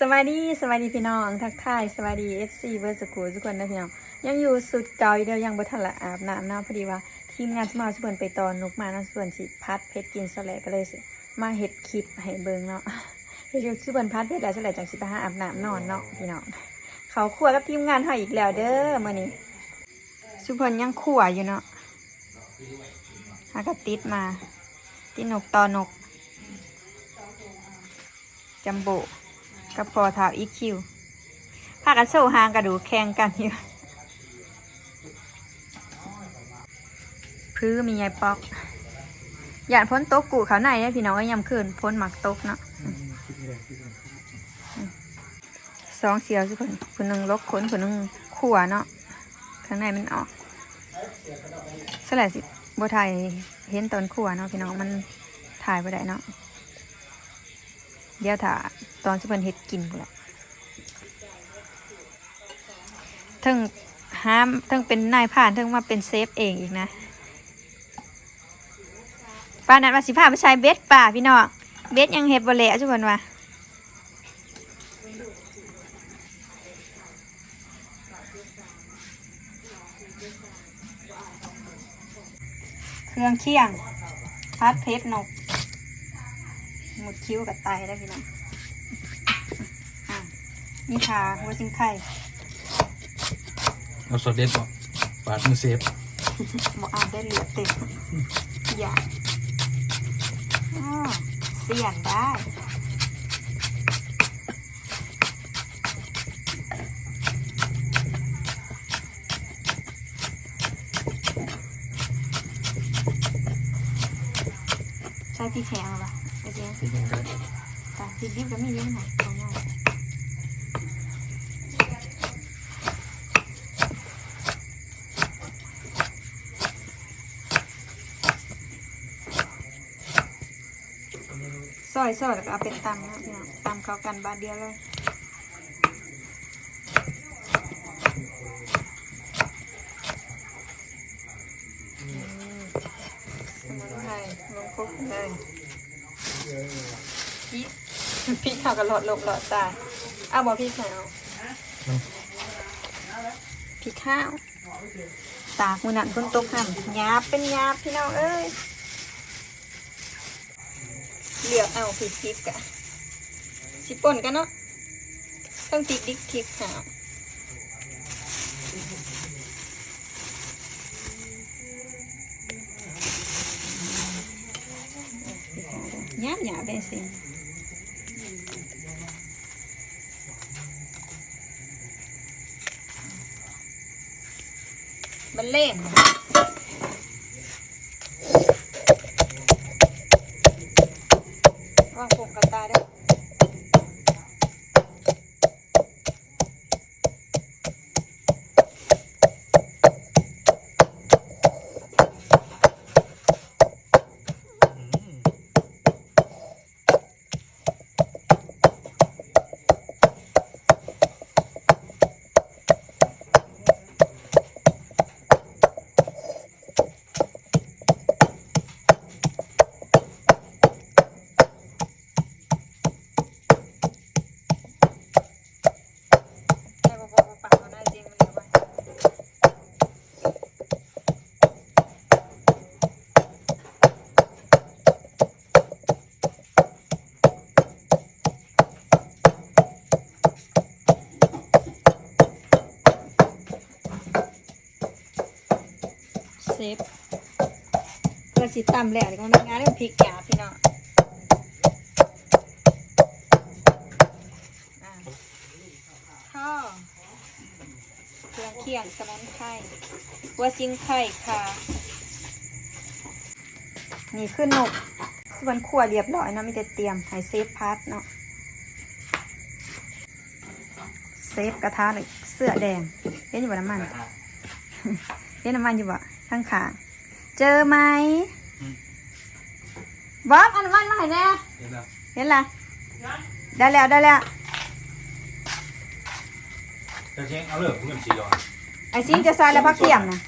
สวัสดีสวัสดีพี่น้องทักทายสวัสดีเอฟซีเบอร์สกูทุกคนนะพี่น้องยังอยู่สุดเก่าอยู่เดียวยังบ่ทันละอาบน้ำนาะพอดีว่า ทีมงานสมาชิกเพิ่นไปตอนนุกมาเนาะส่วนสิพัดเพชรกินสแลก็เลยสิมาเฮ็ดคลิปให้เบิ่งเนาะเฮ็ดคือเพิ่นพัดเพชรแล้วสแลจังสิไปหาอาบน้ำนอนเนาะพี่น้องเขาครัวกับทีมงานเฮาอีกแล้วเด้อมื้อนี้สุเพิ่นยังครัวอยู่เนาะหากระติดมาติดนกตอนกจัมโบ กับพอเท้าอีคิวพากันโซ่หางกระดูแข่งกันอยู่พื้นมียายปอกหยาดพ้นโต๊ะกูเขาในได้พี่น้องก็ยำคืนพ้นหมักโต๊ะเนาะสองเสียวสิคนคนหนึ่งลกขนคนหนึ่งขั่วเนาะข้างในมันออกสลายสิบัวไทยเห็นตอนขั่วเนาะพี่น้องมันถ่ายไปได้เนาะ เดี๋ยวถ้าตอนที่เพิ่นเฮ็ดกินพุ่นแหละทั้งห้ามทั้งเป็นนายผ่านทั้งมาเป็นเซฟเองอีกนะป้านั้นว่าสิพาไปใช้เบ็ดป่าพี่น้องเบ็ดยังเฮ็ดบ่แล้วจุเพิ่นว่าเครื่องเคียงพัดเพชรนก หมดคิ้วกับไตได้พี่น้องอะนี่ค่ะหัวจิงไข่เอาสดเด็ดบ่ปาดมือเซฟหมอเอาได้เหลือเต็มอย่าอ้าวเสี่ยงได้ใช้พี่แข็งหรอ ปะไอ้เจ๊ที่ยังได้แต่พี่ดิบก็มีเยอะหน่อยตรงนั้นซอยซอยแล้วก็เอาเป็นตำนะพี่น้องตำเข้ากันบาทเดียวเลยอืมสมุนไพรลงคลุกเลย พี่พี่ข้าวกับหลอดลมหลอดตาเอาบอกพี่ขาวพี่ข้าว ตากมือนันคนตกห่ำหยาบเป็นหยาบพี่น้องเอ้ยเหลือกเอาผิดพริกกะสิป่นกันเนาะต้องพริกดิกพริกขาว หยาบหยาบได้สิ มันเล่งวางผมกับตาด้วยให้บอกบอกปักเอาได้จริงมันเดี๋ยวไว้เซฟเพื่อสิตำแล้วนี่ก็ไม่งานเรื่องพริกหยาบพี่น้องอะข้าวเครื่องเคียงสมุนไพรหัวซิงไข่ค่ะ นี่คือนกส่วนขั่วเรียบร้อยเนาะมีแต่เตรียมให้เซฟพัดเนาะเซฟกระทะเลยเสื้อแดงเห็นอยู่บ่น้ำมันเห็นน้ำมันอยู่บ่ ข้างขางๆเจอไหมบ๊อบเอาน้ำมันมาให้แน่เห็นแล้วเห็นละได้แล้วได้แล้วจะเช็คเอาเลยเงินสีดอนไอซิงจะใส่แล้วพักเทียมนะ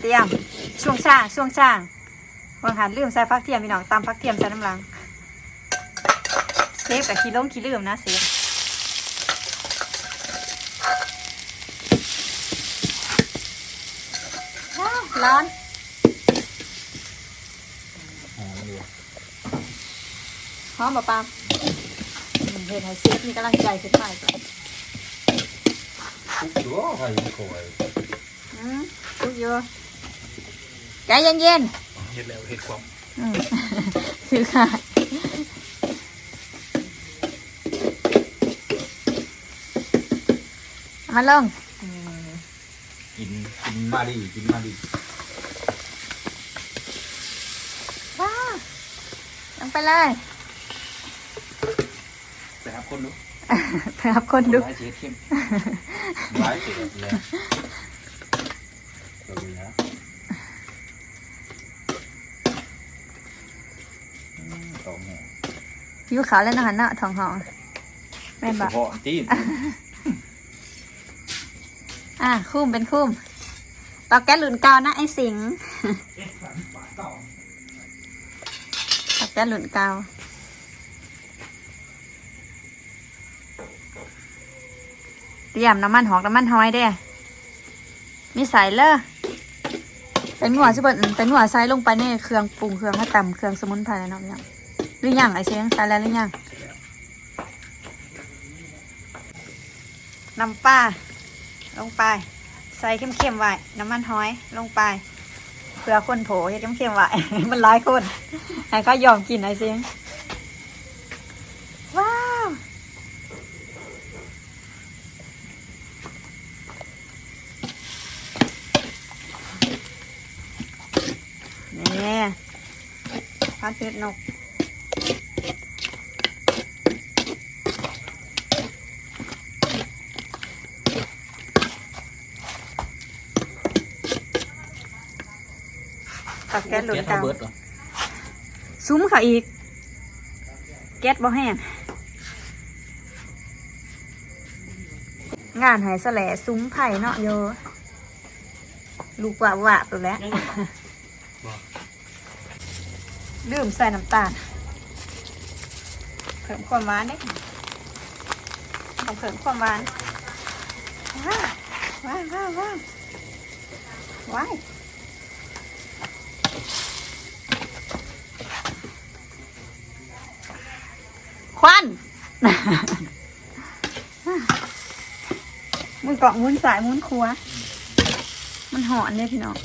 เตรียมช่วงช่างช่วงช่างวางหันลืมใส่พักเทียมพี่น้องตามพักเทียมใส่น้ำลังเซฟกับขี้ล้มขี้ลืมนะเซฟว้าว ร้อนหอมอยู่หอมปะปามอืมเห็นให้เซฟมีกำลังใจขึ้นไปก่อนทุกตัวใครคอยอืมทุกเยอะใจเย็นเห็ดแล้วเห็ดความๆอืมคือค่ะเอามาลงกินกินมาดีกินมาดี ว้าวลง ไปเลยไปหาคนดูเพื่อรับคนดูร้ายเสียเข้มร้ายเสียเลยเราดูนะสองหอผิวขาวแล้วนะหันหน้าทองหองแม่นเฉบอกพาะตีนอะคุ้มเป็นคุ้มตอกแก๊สหลุนเกาวนะไอ้สิงตอก แก๊สหลุนเกาวเตรียมน้ำมันหอกน้ำมันหอยเด้มีใส่เลยเป็นหัวสิเบิดเป็นหัวใส่ลงไปในเครื่องปรุงเครื่องให้ต่ำเครื่องสมุนไพรแล้วเนาะพี่น้องหรือยังไอเสียงใส่แล้วหรือยังน้ำปลาลงไป ใส่เข้มๆไว้น้ำมันหอยลงไป เพื่อคนโผเฮ็ดเข้มๆไว้ มันหลายคนให้เขายอมกินไอ้สิว้าวนี่พัดเผ็ดนก ตักแก๊สหลุนเตาเบิดเหรอซุ้มเขาอีก แก๊สบ่แห้งงานหายแสลซุ้มไผ่เนาะโยลูกว่าว่าตัวแล้วลืมใส่น้ำตาล เพิ่มความหวานเด้ต้องเพิ่มความหวานว้าวว้าวว้าวว้าว ควันมือเกาะมุนสายมุนครัว มันหอนเลยพี่น้อง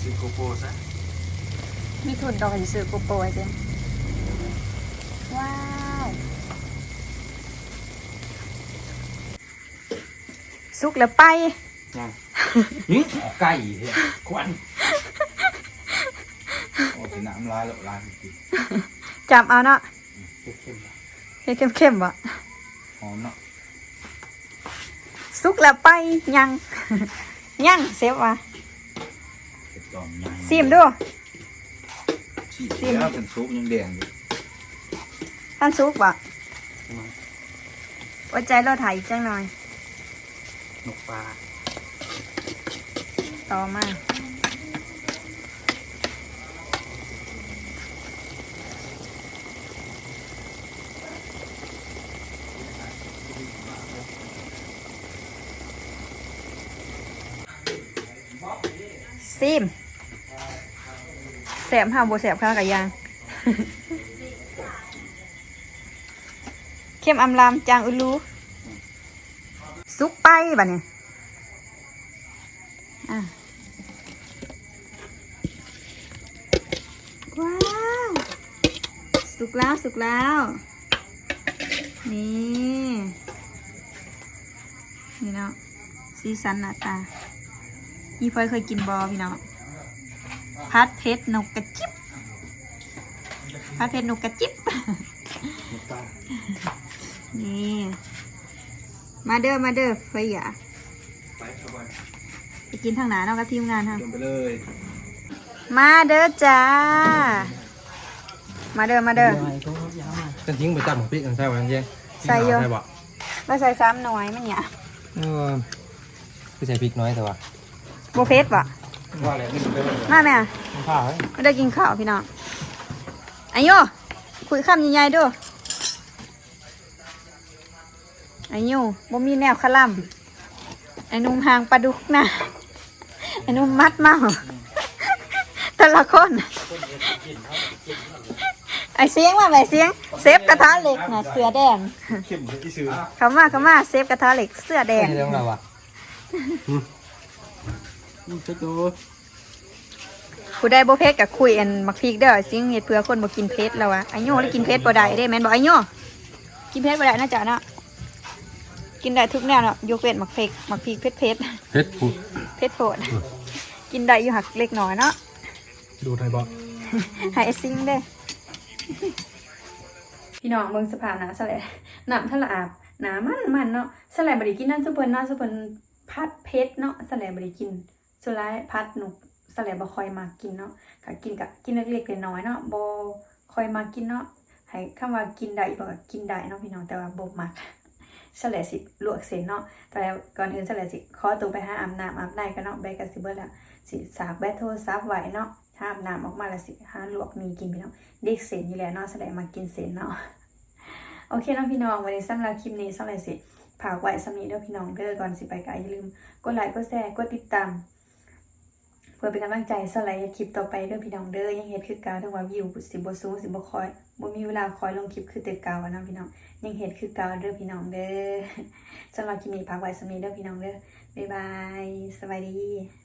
ซิโกโปซะมีทุนดอกกระสือโกโปรไอเจมว้าวสุกแล้วไปยังนี่ไก่เฮ้ยควัน โอ้เป็นน้ำลายแล้วลายจริงจับเอาเนาะเข้มๆนะเฮ้ยเข้มๆบ่หอมเนาะสุกแล้วไปยัง ยังเซฟว่ะเห็ดจอมใหญ่ซิมดูฉีดแล้วเป็นซุปยังแดงอยู่ท่านสุกบ่อดใจรอถ่ายอีกจังหน่อย นกปลาต่อมา ซิมแสบห้าบัวแสบข้ากับยาง เข้มอำลามจางอุลูซุกไปบ่เนี่ยอะว้าว สุกแล้วสุกแล้ว นี่ นี่เนาะสีสันหน้าตา พี่พลอยเคยกินบอพี่เนาะพัดเพชรนกกระจิบพัดเพชรนกกระจิบนกปลานี่มาเด้อมาเด้อเฟยอย่าไปเข้าไปไปกินทางไหนเนาะกับทีมงานค่ะลงไปเลยมาเด้อจ้า มาเด้อมาเด้อกันทิ้งไปจับของพี่กันใช่ไหมเจ๊ใส่อยู่ใช่ปะเราใส่ซ้ำหน่อยมันเนี่ยเออคือใส่พริกน้อยแต่ว่า โบเพสปะว่าอะไรไม่รู้เลยมาแม่มันผ่าเฮ้ยไม่ได้กินข้าวพี่น้องอายุคุยคำใหญ่ๆด้วยอายุบ่มีแนวขล่ำไอ้หนุ่มหางปลาดุกนะไอ้หนุ่มมัดเมาแต่ละคน ไอเสียงว่าไอเสียง เซฟกระทะเหล็กนะเสือแดงเข้มที่ซื้อเขามาเขามาเซฟกระทะเหล็กเสื้อแดงเรื่องอะไรวะ ไปดูผู้ใดบ่เพชรกับคุยอันมักพริกเด้อสิงเฮ็ดเพื่อคนบ่กินเผ็ดแล้ววะอายุเลยกินเผ็ดบ่ได้เด้แม่นบ่อายุกินเผ็ดบ่ได้นะจ๊ะเนาะกินได้ทุกแนวเนาะยกเว้นมักพริกมักพริกเผ็ดเผ็ดเพชรพูดเผ็ดโพดกินได้อยู่หักเล็กน้อยเนาะดูไทยบอลให้ไอ้ซิงเด้ พี่น้องเบิ่งสภาพน้ำสะแลน้ำทะละอาบน้ำมันมันเนาะสะแลบ่ได้กินนั่นซุเพิ่นเนาะซุเพิ่นพัดเผ็ดเนาะสะแลบ่ได้กิน สุดท้ายพัดหนุกสะแลบ่คอยมากินเนาะก็กินกะกินเล็กๆน้อยๆเนาะบ่คอยมากินเนาะให้คำว่ากินได้บ่ก็กินได้เนาะพี่น้องแต่ว่าบ่มักสะแลสิลวกเส้นเนาะแต่ก่อนอื่นสะแลสิขอตัวไปหาอาบน้ำอาบในกันเนาะแบกก็สิเบิดแล้วสิสากแบตโทรศัพท์ไว้เนาะถ้าอาบน้ำออกมาล้วสิหาลวกมีกินพี่น้องเด็กเส้นอยู่แล้วเนาะแสดงมากินเส้นเนาะโอเคเนาะพี่น้องวันนี้สำหรับคลิปนี้สำหรับสิฝากไว้สำนีเด้อพี่น้องเด้อก่อนสิไปก็อย่าลืมกดไลค์กดแชร์กดติดตาม พื่อเป็นกำลังใจสไลด์คลิปต่อไปเด้อพี่น้องเด้อยังเฮ็ดคือเก่าถึงว่าวิวสิบ่สูงสิบ่คอยบ่มีเวลาคอยลงคลิปคือแต่เก่าอะนะพี่น้องยังเฮ็ดคือเก่าเด้อพี่น้องเด้อสำหรับคลิปนี้พักไว้สำนี้เด้อพี่น้องเด้อบ๊ายบายสวัสดี